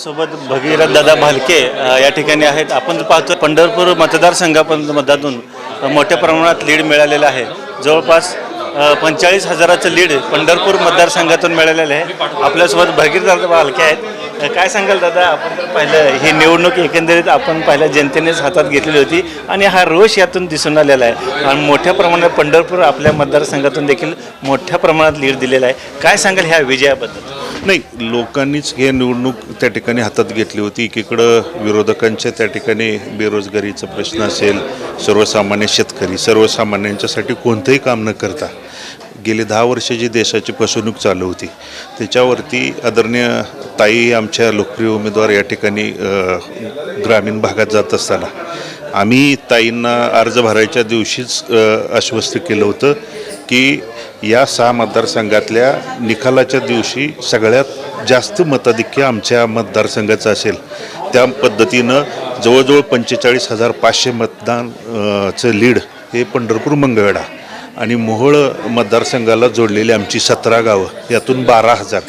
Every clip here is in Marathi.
आपल्यासोबत भगीरथ दादा भालके या ठिकाणी आहेत. आपण पाहतो पंढरपूर मतदारसंघापर्यंत मतातून मोठ्या प्रमाणात लीड मिळालेलं आहे. जवळपास पंचेचाळीस हजाराचं लीड पंढरपूर मतदारसंघातून मिळालेलं आहे. आपल्यासोबत भगीरथ दादा भालके आहेत. काय सांगाल दादा? आपण जर पाहिलं ही निवडणूक एकंदरीत आपण पाहिलं जनतेनेच हातात घेतलेली होती आणि हा रोष यातून दिसून आलेला आहे. आणि मोठ्या प्रमाणात पंढरपूर आपल्या मतदारसंघातून देखील मोठ्या प्रमाणात लीड दिलेला आहे. काय सांगाल ह्या विजयाबद्दल? नाही लोकांनीच हे निवडणूक त्या ठिकाणी हातात घेतली होती. एकीकडं विरोधकांच्या त्या ठिकाणी बेरोजगारीचा प्रश्न असेल सर्वसामान्य शेतकरी सर्वसामान्यांच्यासाठी कोणतंही काम न करता गेली दहा वर्ष जी देशाची फसवणूक चालू होती त्याच्यावरती आदरणीय ताई आमच्या लोकप्रिय उमेदवार या ठिकाणी ग्रामीण भागात जात असताना आम्ही ताईंना अर्ज भरायच्या दिवशीच आश्वस्त केलं होतं. की या सहा मतदारसंघातल्या निकालाच्या दिवशी सगळ्यात जास्त मताधिक्य आमच्या मतदारसंघाचं असेल. त्या पद्धतीनं जवळजवळ पंचेचाळीस हजार पाचशे मतदान चं लीड हे पंढरपूर मंगळवेढा आणि मोहोळ मतदारसंघाला जोडलेली आमची सतरा गावं यातून बारा हजार.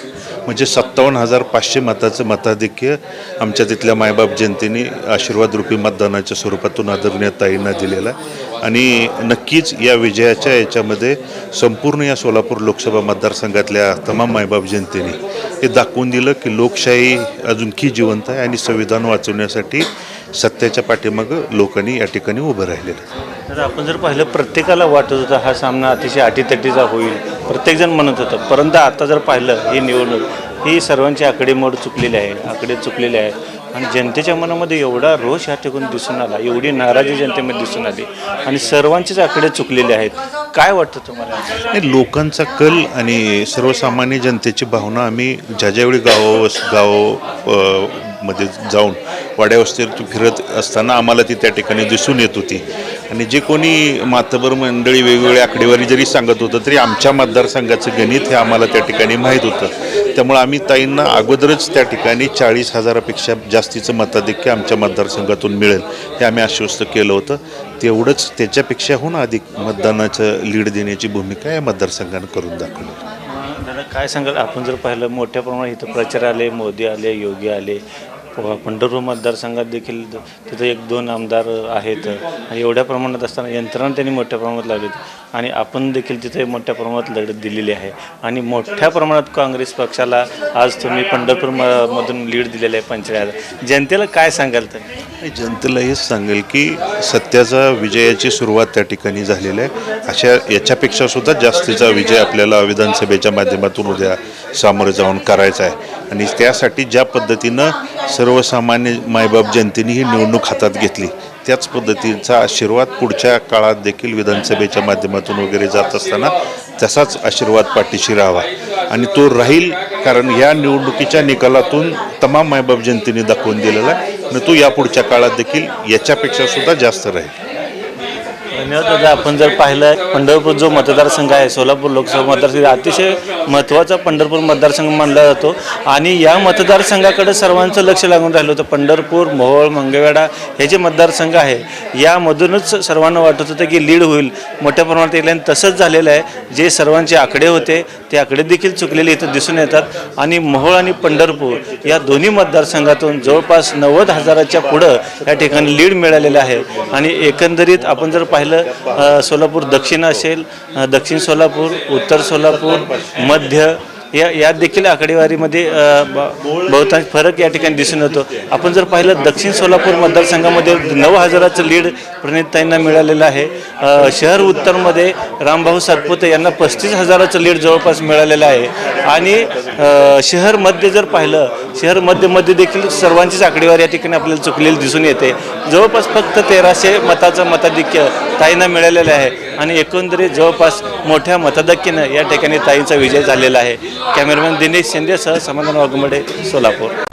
म्हणजे सत्तावन्न हजार पाचशे मताचं मताधिक्य आमच्या तिथल्या मायबाप जयंतीने आशीर्वाद रूपी मतदानाच्या स्वरूपातून आदरणीय ताईंना दिलेलं आहे. आणि नक्कीच या विजयाच्या याच्यामध्ये संपूर्ण या सोलापूर लोकसभा मतदारसंघातल्या तमाम मायबाप जनतेने हे दाखवून दिलं की लोकशाही अजूनही जिवंत आहे आणि संविधान वाचवण्यासाठी सत्याच्या पाठीमागं लोकांनी या ठिकाणी उभं राहिलेलं तर आपण जर पाहिलं प्रत्येकाला वाटत होतं हा सामना अतिशय अटीतटीचा होईल. प्रत्येकजण म्हणत होतं. परंतु आता जर पाहिलं ही निवडणूक ही सर्वांची आकडेमोड चुकलेली आहे आकडे चुकलेले आहे आणि जनतेच्या मनामध्ये एवढा रोष ह्या ठिकाणी दिसून आला एवढी नाराजी जनतेमध्ये दिसून आली. आणि सर्वांचेच आकडे चुकलेले आहेत. काय वाटतं तुम्हाला? लोकांचा कल आणि सर्वसामान्य जनतेची भावना आम्ही ज्या ज्यावेळी गाव गावमध्ये जाऊन वाड्यावस्तीवर फिरत असताना आम्हाला ती त्या ठिकाणी दिसून येत होती. आणि जे कोणी मातबर मंडळी वेगवेगळ्या आकडेवारी जरी सांगत होतं तरी आमच्या मतदारसंघाचं गणित हे आम्हाला त्या ठिकाणी माहीत होतं. त्यामुळं आम्ही ताईंना अगोदरच त्या ठिकाणी चाळीस हजारापेक्षा जास्तीचं मताधिक्य आमच्या मतदारसंघातून मिळेल हे आम्ही आश्वस्त केलं होतं. तेवढंच त्याच्यापेक्षाहून अधिक मतदानाचं लीड देण्याची भूमिका या मतदारसंघानं करून दाखवली. दादा काय सांगाल? आपण जर पाहिलं मोठ्या प्रमाणात इथं प्रचार आले मोदी आले योगी आले पंढरपूर मतदारसंघात देखील तिथं एक दोन आमदार आहेत. एवढ्या प्रमाणात असताना यंत्रणा त्यांनी मोठ्या प्रमाणात लावली आणि आपण देखील तिथे मोठ्या प्रमाणात लढत दिलेली आहे. आणि मोठ्या प्रमाणात काँग्रेस पक्षाला आज तुम्ही पंढरपूर म- मधून लीड दिलेलं आहे पंचायत जनतेला काय सांगाल तर? जनतेला हेच सांगेल की सत्याचा विजयाची सुरुवात त्या ठिकाणी झालेली आहे. अशा याच्यापेक्षा सुद्धा जास्तीचा विजय आपल्याला विधानसभेच्या माध्यमातून उद्या सामोरे जाऊन करायचा आहे. आणि त्यासाठी ज्या पद्धतीनं सर्वसामान्य मायबाप जनतेने ही निवडणूक हातात घेतली त्याच पद्धतीचा आशीर्वाद पुढच्या काळात देखील विधानसभेच्या माध्यमातून वगैरे जात असताना तसाच आशीर्वाद पाठीशी राहावा. आणि तो राहील कारण या निवडणुकीच्या निकालातून तमाम मायबाप जनतेने दाखवून दिलेला आहे. आणि तो यापुढच्या काळात देखील याच्यापेक्षा सुद्धा जास्त राहील. धन्यवाद दादा. आपण जर पाहिलं पंढरपूर जो मतदारसंघ आहे सोलापूर लोकसभा मतदारसंघ अतिशय महत्त्वाचा पंढरपूर मतदारसंघ मानला जातो. आणि या मतदारसंघाकडे सर्वांचं लक्ष लागून राहिलं होतं. पंढरपूर मोहोळ मंगळवेढा हे जे मतदारसंघ आहे यामधूनच सर्वांना वाटत होतं की लीड होईल. मोठ्या प्रमाणात येईल आणि तसंच झालेलं आहे. जे सर्वांचे आकडे होते ते आकडे देखील चुकलेले इथं दिसून येतात. आणि मोहोळ आणि पंढरपूर या दोन्ही मतदारसंघातून जवळपास नव्वद हजाराच्या पुढं या ठिकाणी लीड मिळालेलं आहे. आणि एकंदरीत आपण जर पाहिलं सोलापूर दक्षिण असेल दक्षिण सोलापूर उत्तर सोलापूर मध्य या यात देखील आकडेवारीमध्ये ब- बहुतांश फरक या ठिकाणी दिसून येतो. आपण जर पाहिलं दक्षिण सोलापूर मतदारसंघामध्ये नऊ हजाराचं लीड प्रणेताईंना मिळालेलं आहे. शहर उत्तरमध्ये रामभाऊ सातपुते यांना पस्तीस हजाराचं लीड जवळपास मिळालेलं आहे. आणि शहर मध्य जर पाहिलं शहर मध्यमध्ये देखील सर्वांचीच आकडेवारी या ठिकाणी आपल्याला चुकलेली दिसून येते. जवळपास फक्त तेराशे मताचं मताधिक्य ताईंना मिळालेलं आहे. आणि एकंदरीत जवळपास मोठ्या मताधिक्यानं या ठिकाणी ताईंचा विजय झालेला आहे. कॅमेरामॅन दिनेश शिंदेसह समाधान वाघमडे सोलापूर.